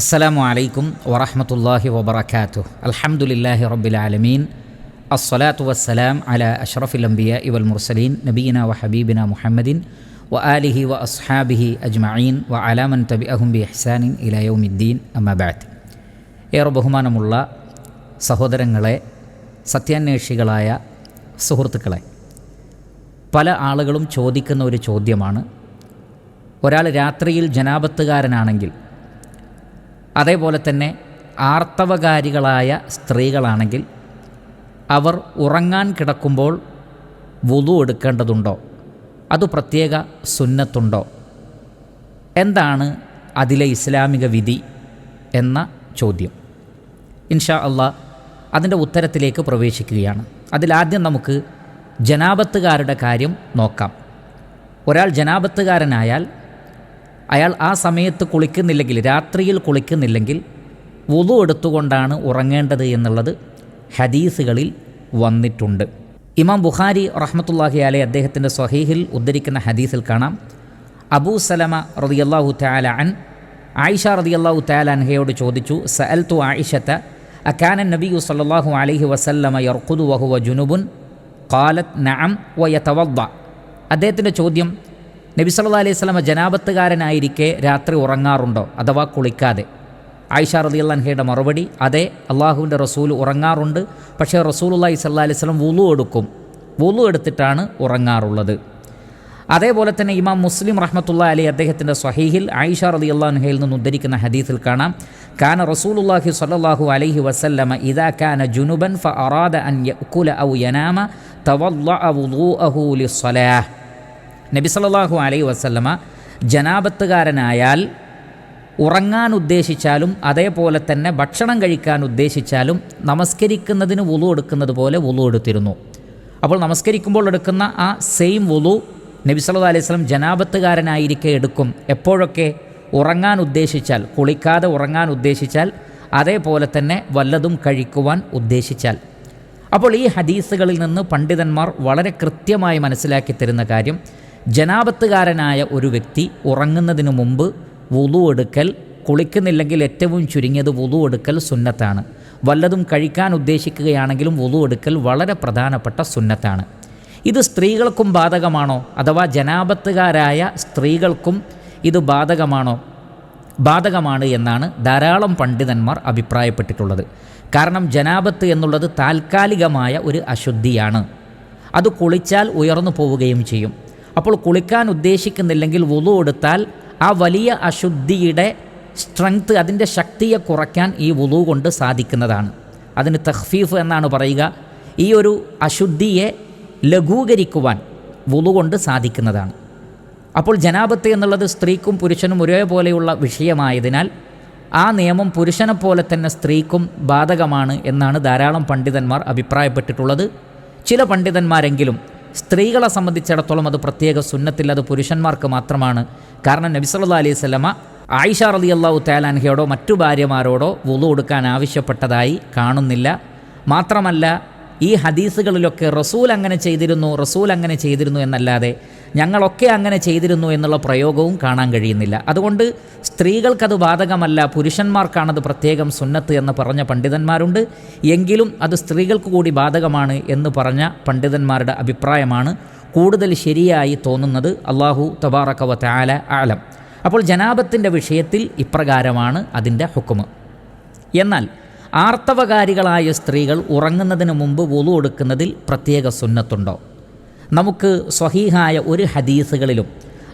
അസ്സലാമു അലൈക്കും വറഹമത്തല്ലാഹി വബർക്കാത്തു അൽഹംദുലില്ലാഹി റബ്ബിൽ ആലമീൻ. അസ്സലാത്തു വസ്സലാം അല അഷ്റഫിൽ അംബിയ ഇവൽ മുർസലീൻ നബീന വ ഹബീബിന മുഹമ്മദിൻ വ ആലിഹി വ അസ്ഹാബിഹി അജ്മഈൻ വ അലാമൻ തബി അഹുംബി ഇഹ്സാനിൻ ഇലയൗമിദ്ദീൻ അമ്മബാത്ത് ഏറെ ബഹുമാനമുള്ള സഹോദരങ്ങളെ സത്യാന്വേഷികളായ സുഹൃത്തുക്കളെ പല ആളുകളും ചോദിക്കുന്ന ഒരു ചോദ്യമാണ്. ഒരാൾ രാത്രിയിൽ ജനാപത്തുകാരനാണെങ്കിൽ അതേപോലെ തന്നെ ആർത്തവകാരികളായ സ്ത്രീകളാണെങ്കിൽ അവർ ഉറങ്ങാൻ കിടക്കുമ്പോൾ വുതു എടുക്കേണ്ടതുണ്ടോ? അത് പ്രത്യേക സുന്നത്തുണ്ടോ? എന്താണ് അതിലെ ഇസ്ലാമിക വിധി എന്ന ചോദ്യം. ഇൻഷാ അള്ളാ അതിന്റെ ഉത്തരത്തിലേക്ക് പ്രവേശിക്കുകയാണ്. അതിലാദ്യം നമുക്ക് ജനാപത്തുകാരുടെ കാര്യം നോക്കാം. ഒരാൾ ജനാപത്തുകാരനായാൽ അയാൾ ആ സമയത്ത് കുളിക്കുന്നില്ലെങ്കിൽ രാത്രിയിൽ കുളിക്കുന്നില്ലെങ്കിൽ വുതു എടുത്തുകൊണ്ടാണ് ഉറങ്ങേണ്ടത് എന്നുള്ളത് ഹദീസുകളിൽ വന്നിട്ടുണ്ട്. ഇമാം ബുഖാരി റഹ്മത്തുല്ലാഹി അലെ അദ്ദേഹത്തിന്റെ സ്വഹീഹിൽ ഉദ്ധരിക്കുന്ന ഹദീസിൽ കാണാം. അബൂ സലമ റതിയല്ലാഹു താല അൻ ആയിഷ റതിയല്ലാഹു താല അൻഹയോട് ചോദിച്ചു സഅൽ തു ആയിഷത്ത അക്കാനൻ നബിയു സല്ലാഹു അലഹി വസല്ലമ യർഖുദു വഹുവ ജുനുബുൻ? കാലത്ത് നഅം വയതവദ്ദ അദ്ദേഹത്തിന്റെ ചോദ്യം നബി സല്ലാ അലൈഹി സ്വലമ ജനാപത്തുകാരനായിരിക്കെ രാത്രി ഉറങ്ങാറുണ്ടോ അഥവാ കുളിക്കാതെ? ആയിഷ റതി അള്ളാൻഹയുടെ മറുപടി അതെ അള്ളാഹുവിന്റെ റസൂൽ ഉറങ്ങാറുണ്ട്. പക്ഷേ റസൂലുല്ലാഹി സല്ലാ അലൈഹി സ്വലം വുളു എടുക്കും. വുളു എടുത്തിട്ടാണ് ഉറങ്ങാറുള്ളത്. അതേപോലെ തന്നെ ഇമാം മുസ്ലിം റഹ്മത്തുള്ള അലി അദ്ദേഹത്തിന്റെ സ്വഹീഹിൽ ആയിഷ റതി അള്ളാഹുഹയിൽ നിന്ന് ഉദ്ധരിക്കുന്ന ഹദീസിൽ കാണാം. കാന റസൂലുല്ലാഹി സ്വല്ലാഹു അലൈഹി വസല്ലമ ഇദാ കാന ജുനുബൻ ഫ അറാദ അൻ യഅ്കുല ഔ യനാമ തവല്ലഅ വുളൂഅഹു ലിസ്സലാഹ്. നബി സല്ലല്ലാഹു അലൈ വസല്ലമ ജനാപത്തുകാരനായാൽ ഉറങ്ങാൻ ഉദ്ദേശിച്ചാലും അതേപോലെ തന്നെ ഭക്ഷണം കഴിക്കാൻ ഉദ്ദേശിച്ചാലും നമസ്കരിക്കുന്നതിന് വുളു എടുക്കുന്നത് പോലെ വുളു എടുത്തിരുന്നു. അപ്പോൾ നമസ്കരിക്കുമ്പോൾ എടുക്കുന്ന ആ സെയിം വുളു നബി സല്ലല്ലാഹു അലൈഹി സ്വലം ജനാപത്തുകാരനായിരിക്കെ എടുക്കും. എപ്പോഴൊക്കെ? ഉറങ്ങാൻ ഉദ്ദേശിച്ചാൽ കുളിക്കാതെ ഉറങ്ങാൻ ഉദ്ദേശിച്ചാൽ അതേപോലെ തന്നെ വല്ലതും കഴിക്കുവാൻ ഉദ്ദേശിച്ചാൽ. അപ്പോൾ ഈ ഹദീസുകളിൽ നിന്ന് പണ്ഡിതന്മാർ വളരെ കൃത്യമായി മനസ്സിലാക്കി തരുന്ന കാര്യം ജനാപത്തുകാരനായ ഒരു വ്യക്തി ഉറങ്ങുന്നതിന് മുമ്പ് വുളു എടുക്കൽ കുളിക്കുന്നില്ലെങ്കിൽ ഏറ്റവും ചുരുങ്ങിയത് വുളു എടുക്കൽ സുന്നത്താണ്. വല്ലതും കഴിക്കാൻ ഉദ്ദേശിക്കുകയാണെങ്കിലും വുളു എടുക്കൽ വളരെ പ്രധാനപ്പെട്ട സുന്നത്താണ്. ഇത് സ്ത്രീകൾക്കും ബാധകമാണോ? അഥവാ ജനാപത്തുകാരായ സ്ത്രീകൾക്കും ഇത് ബാധകമാണോ? ബാധകമാണ് എന്നാണ് ധാരാളം പണ്ഡിതന്മാർ അഭിപ്രായപ്പെട്ടിട്ടുള്ളത്. കാരണം ജനാപത്ത് എന്നുള്ളത് താൽക്കാലികമായ ഒരു അശുദ്ധിയാണ്. അത് കുളിച്ചാൽ ഉയർന്നു പോവുകയും ചെയ്യും. അപ്പോൾ കുളിക്കാൻ ഉദ്ദേശിക്കുന്നില്ലെങ്കിൽ വുളു എടുത്താൽ ആ വലിയ അശുദ്ധിയുടെ സ്ട്രെങ്ത് അതിന്റെ ശക്തിയെ കുറയ്ക്കാൻ ഈ വുളു കൊണ്ട് സാധിക്കുന്നതാണ്. അതിന് തഹ്ഫീഫ് എന്നാണ് പറയുക. ഈ ഒരു അശുദ്ധിയെ ലഘൂകരിക്കുവാൻ വുളു കൊണ്ട് സാധിക്കുന്നതാണ്. അപ്പോൾ ജനാപത്ത് എന്നുള്ളത് സ്ത്രീക്കും പുരുഷനും ഒരേപോലെയുള്ള വിഷയമായതിനാൽ ആ നിയമം പുരുഷനെപ്പോലെ തന്നെ സ്ത്രീക്കും ബാധകമാണ് എന്നാണ് ധാരാളം പണ്ഡിതന്മാർ അഭിപ്രായപ്പെട്ടിട്ടുള്ളത്. ചില പണ്ഡിതന്മാരെങ്കിലും സ്ത്രീകളെ സംബന്ധിച്ചിടത്തോളം അത് പ്രത്യേക സുന്നത്തിൽ അത് പുരുഷന്മാർക്ക് മാത്രമാണ്. കാരണം നബി സല്ലാ അലൈഹി സ്വലമ ആയിഷ റതി അള്ളാഹു തേലാൻഹയോടോ മറ്റു ഭാര്യമാരോടോ വുളു കൊടുക്കാൻ ആവശ്യപ്പെട്ടതായി കാണുന്നില്ല. മാത്രമല്ല ഈ ഹദീസുകളിലൊക്കെ റസൂൽ അങ്ങനെ ചെയ്തിരുന്നു റസൂൽ അങ്ങനെ ചെയ്തിരുന്നു എന്നല്ലാതെ ഞങ്ങളൊക്കെ അങ്ങനെ ചെയ്തിരുന്നു എന്നുള്ള പ്രയോഗവും കാണാൻ കഴിയുന്നില്ല. അതുകൊണ്ട് സ്ത്രീകൾക്കത് ബാധകമല്ല പുരുഷന്മാർക്കാണത് പ്രത്യേകം സുന്നത്ത് എന്ന് പറഞ്ഞ പണ്ഡിതന്മാരുണ്ട്. എങ്കിലും അത് സ്ത്രീകൾക്ക് കൂടി ബാധകമാണ് എന്ന് പറഞ്ഞ പണ്ഡിതന്മാരുടെ അഭിപ്രായമാണ് കൂടുതൽ ശരിയായി തോന്നുന്നത്. അള്ളാഹു തബാറക്കവ താല ആലം അപ്പോൾ ജനാപത്തിന്റെ വിഷയത്തിൽ ഇപ്രകാരമാണ് അതിന്റെ ഹുക്കുമ് എന്നാൽ ആർത്തവകാരികളായ സ്ത്രീകൾ ഉറങ്ങുന്നതിന് മുമ്പ് വുളു എടുക്കുന്നതിൽ പ്രത്യേക സുന്നത്തുണ്ടോ? നമുക്ക് സ്വഹീഹായ ഒരു ഹദീസുകളിലും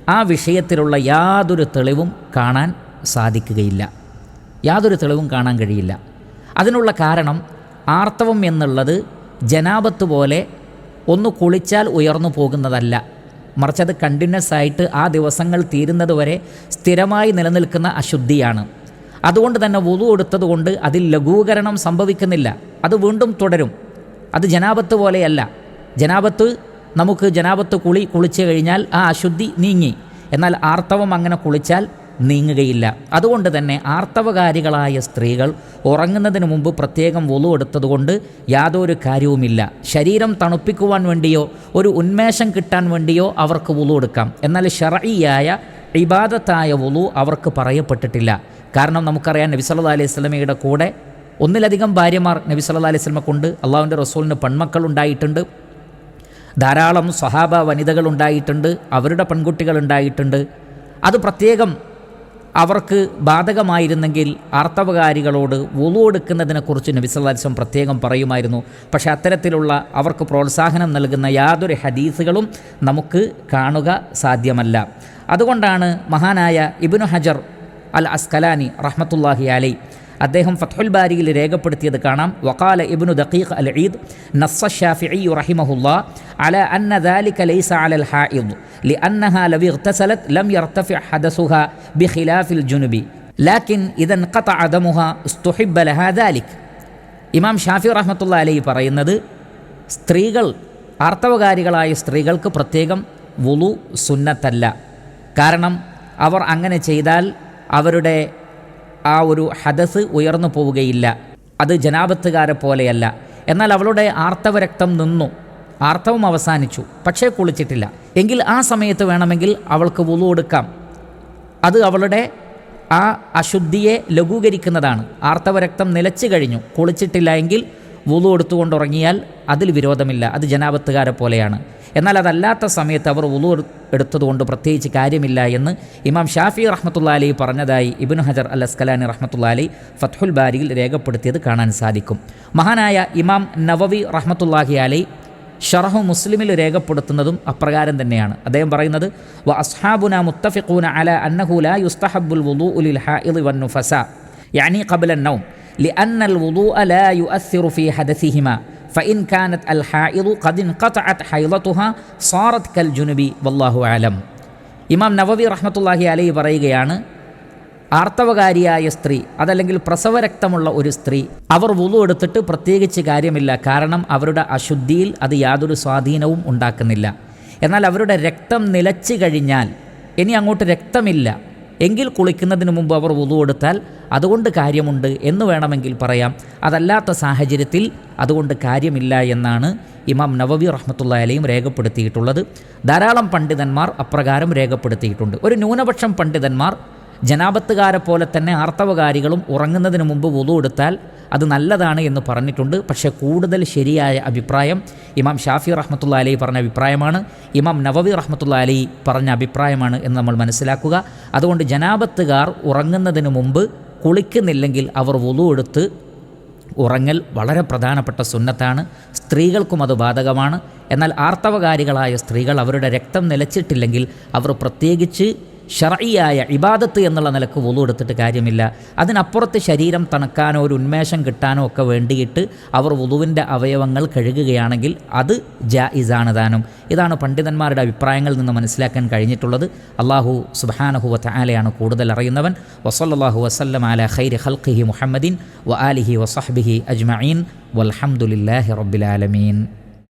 ആ വിഷയത്തിലുള്ള യാതൊരു തെളിവും കാണാൻ സാധിക്കുകയില്ല. യാതൊരു തെളിവും കാണാൻ കഴിയില്ല. അതിനുള്ള കാരണം ആർത്തവം എന്നുള്ളത് ജനാപത്ത് പോലെ ഒന്ന് കുളിച്ചാൽ ഉയർന്നു പോകുന്നതല്ല. മറിച്ച് അത് കണ്ടിന്യൂസ് ആയിട്ട് ആ ദിവസങ്ങൾ തീരുന്നതുവരെ സ്ഥിരമായി നിലനിൽക്കുന്ന അശുദ്ധിയാണ്. അതുകൊണ്ട് തന്നെ വുളു എടുത്തതുകൊണ്ട് അതിൽ ലഘൂകരണം സംഭവിക്കുന്നില്ല. അത് വീണ്ടും തുടരും. അത് ജനാപത്ത് പോലെയല്ല. ജനാപത്ത് നമുക്ക് ജനാപത്ത് കുളി കുളിച്ചു കഴിഞ്ഞാൽ ആ അശുദ്ധി നീങ്ങി. എന്നാൽ ആർത്തവം അങ്ങനെ കുളിച്ചാൽ നീങ്ങുകയില്ല. അതുകൊണ്ട് തന്നെ ആർത്തവകാരികളായ സ്ത്രീകൾ ഉറങ്ങുന്നതിന് മുമ്പ് പ്രത്യേകം വുളു എടുത്തതുകൊണ്ട് യാതൊരു കാര്യവുമില്ല. ശരീരം തണുപ്പിക്കുവാൻ വേണ്ടിയോ ഒരു ഉന്മേഷം കിട്ടാൻ വേണ്ടിയോ അവർക്ക് വുളു എടുക്കാം. എന്നാൽ ഷറയിയായ ഇബാദത്തായ വുളു അവർക്ക് പറയപ്പെട്ടിട്ടില്ല. കാരണം നമുക്കറിയാം നബി സല്ലാ അലൈഹി സ്വലമയുടെ കൂടെ ഒന്നിലധികം ഭാര്യമാർ നബി സല്ലാ അലൈഹി സ്വലമക്കുണ്ട് കൊണ്ട് അള്ളാഹുവിന്റെ റസൂലിന് പെൺമക്കൾ ഉണ്ടായിട്ടുണ്ട്. ധാരാളം സ്വഹാബ വനിതകൾ ഉണ്ടായിട്ടുണ്ട്. അവരുടെ പെൺകുട്ടികൾ ഉണ്ടായിട്ടുണ്ട്. അത് പ്രത്യേകം അവർക്ക് ബാധകമായിരുന്നെങ്കിൽ ആർത്തവകാരികളോട് വുളു എടുക്കുന്നതിനെക്കുറിച്ച് നബി സല്ലാസ്വം പ്രത്യേകം പറയുമായിരുന്നു. പക്ഷേ അത്തരത്തിലുള്ള അവർക്ക് പ്രോത്സാഹനം നൽകുന്ന യാതൊരു ഹദീസുകളും നമുക്ക് കാണുക സാധ്യമല്ല. അതുകൊണ്ടാണ് മഹാനായ ഇബിനു ഹജർ അൽ അസ്കലാനി റഹ്മത്തുല്ലാഹി അലൈ അദ്ദേഹം ഫത്ഹുൽ ബാരിയിൽ രേഖപ്പെടുത്തിയത് കാണാം വക്കാല ഇബ്നു ദഖീഖ് അൽ ഈദ് നസ്സ ഷാഫിഇ റഹിമഹുല്ലാ അല അന്ന ذلك ليس على الحائض لأنها لو اغتسلت لم يرتفع حدثها بخلاف الجنب لكن إذا انقطع دمها استحب لها ذلك ഇമാം ഷാഫി റഹ്മത്തുള്ള അലൈ പറയുന്നത് സ്ത്രീകൾ ആർത്തവകാരികളായ സ്ത്രീകൾക്ക് പ്രത്യേകം വുളു സുന്നത്തല്ല കാരണം അവർ അങ്ങനെ ചെയ്താൽ അവരുടെ ആ ഒരു ഹദസ് ഉയർന്നു പോവുകയില്ല. അത് ജനാപത്തുകാരെ പോലെയല്ല. എന്നാൽ അവളുടെ ആർത്തവരക്തം നിന്നു. ആർത്തവം അവസാനിച്ചു. പക്ഷേ കുളിച്ചിട്ടില്ല. എങ്കിൽ ആ സമയത്ത് വേണമെങ്കിൽ അവൾക്ക് വുളു എടുക്കാം അത് അവളുടെ ആ അശുദ്ധിയെ ലഘൂകരിക്കുന്നതാണ്. ആർത്തവരക്തം നിലച്ചു കഴിഞ്ഞു. കുളിച്ചിട്ടില്ല എങ്കിൽ വുളു എടുത്തുകൊണ്ട് ഉറങ്ങിയാൽ അതിൽ വിരോധമില്ല. അത് ജനാപത്തുകാരെ പോലെയാണ്. എന്നാൽ അതല്ലാത്ത സമയത്ത് അവർ വുളു എടുത്തതുകൊണ്ട് പ്രത്യേകിച്ച് കാര്യമില്ല എന്ന് ഇമാം ഷാഫി റഹ്മത്തുള്ള അലി പറഞ്ഞതായി ഇബിൻ ഹജർ അൽ അസ്കലാനി റഹ്മത്തുള്ള അലി ഫത്ഹുൽ ബാരിയിൽ രേഖപ്പെടുത്തിയത് കാണാൻ സാധിക്കും മഹാനായ ഇമാം നവവി റഹ്മത്തുല്ലാഹി അലി ഷറഹു മുസ്ലിമിൽ രേഖപ്പെടുത്തുന്നതും അപ്രകാരം തന്നെയാണ് അദ്ദേഹം പറയുന്നത് വ അസ്ഹാബുന മുത്തഫിഖൂന അല അന്നഹു ലാ യുസ്തഹബ്ബുൽ വുളൂഉ ലിൽ ഹായിദ് വൻ നുഫസ യാനി ഖബ്ല النوم لأن الوضوء لا يؤثر في حدثهما فإن كانت الحائض قد انقطعت حيضتها صارت كالجنبي والله أعلم. إمام ഇമാം നവവി റഹ്മത്തുല്ലാഹി അലൈ പറയുകയാണ് ആർത്തവകാരിയായ സ്ത്രീ അതല്ലെങ്കിൽ പ്രസവരക്തമുള്ള ഒരു സ്ത്രീ അവർ വുളു എടുത്തിട്ട് പ്രത്യേകിച്ച് കാര്യമില്ല കാരണം അവരുടെ അശുദ്ധിയിൽ അത് യാതൊരു സ്വാധീനവും ഉണ്ടാക്കുന്നില്ല. എന്നാൽ അവരുടെ രക്തം നിലച്ചു കഴിഞ്ഞാൽ ഇനി അങ്ങോട്ട് രക്തമില്ല. എങ്കിൽ കുളിക്കുന്നതിന് മുമ്പ് അവർ വുളു എടുത്താൽ അതുകൊണ്ട് കാര്യമുണ്ട് എന്ന് വേണമെങ്കിൽ പറയാം. അതല്ലാത്ത സാഹചര്യത്തിൽ അതുകൊണ്ട് കാര്യമില്ല എന്നാണ് ഇമാം നവവി റഹ്മത്തുള്ള അലയും രേഖപ്പെടുത്തിയിട്ടുള്ളത്. ധാരാളം പണ്ഡിതന്മാർ അപ്രകാരം രേഖപ്പെടുത്തിയിട്ടുണ്ട്. ഒരു ന്യൂനപക്ഷം പണ്ഡിതന്മാർ ജനാപത്തുകാരെ പോലെ തന്നെ ആർത്തവകാരികളും ഉറങ്ങുന്നതിന് മുമ്പ് വുളു എടുത്താൽ അത് നല്ലതാണ് എന്ന് പറഞ്ഞിട്ടുണ്ട്. പക്ഷേ കൂടുതൽ ശരിയായ അഭിപ്രായം ഇമാം ഷാഫി റഹ്മത്തുള്ള അലി പറഞ്ഞ അഭിപ്രായമാണ്. ഇമാം നവവി റഹ്മത്തുള്ള അലി പറഞ്ഞ അഭിപ്രായമാണ് എന്ന് നമ്മൾ മനസ്സിലാക്കുക. അതുകൊണ്ട് ജനാപത്തുകാർ ഉറങ്ങുന്നതിന് മുമ്പ് കുളിക്കുന്നില്ലെങ്കിൽ അവർ വുളു എടുത്ത് ഉറങ്ങൽ വളരെ പ്രധാനപ്പെട്ട സുന്നത്താണ്. സ്ത്രീകൾക്കും അത് ബാധകമാണ്. എന്നാൽ ആർത്തവകാരികളായ സ്ത്രീകൾ അവരുടെ രക്തം നിലച്ചിട്ടില്ലെങ്കിൽ അവർ പ്രത്യേകിച്ച് ഷറയിയായ ഇബാദത്ത് എന്നുള്ള നിലയ്ക്ക് വുളു എടുത്തിട്ട് കാര്യമില്ല. അതിനപ്പുറത്ത് ശരീരം തണുക്കാനോ ഒരു ഉന്മേഷം കിട്ടാനോ ഒക്കെ വേണ്ടിയിട്ട് അവർ വുളുവിന്റെ അവയവങ്ങൾ കഴുകുകയാണെങ്കിൽ അത് ജായിസാണ് താനും. ഇതാണ് പണ്ഡിതന്മാരുടെ അഭിപ്രായങ്ങളിൽ നിന്ന് മനസ്സിലാക്കാൻ കഴിഞ്ഞിട്ടുള്ളത്. അള്ളാഹു സുബാനഹു ആലയാണ് കൂടുതൽ അറിയുന്നവൻ. വസല്ലാഹു വസ്ലം അല ഖൈരി ഖൽഖിഹി മുഹമ്മദീൻ വ ആലിഹി വസഹ്ബിഹി അജ്മീൻ വൽഹംദുലില്ലാഹി റബ്ബിൽ ആലമീൻ.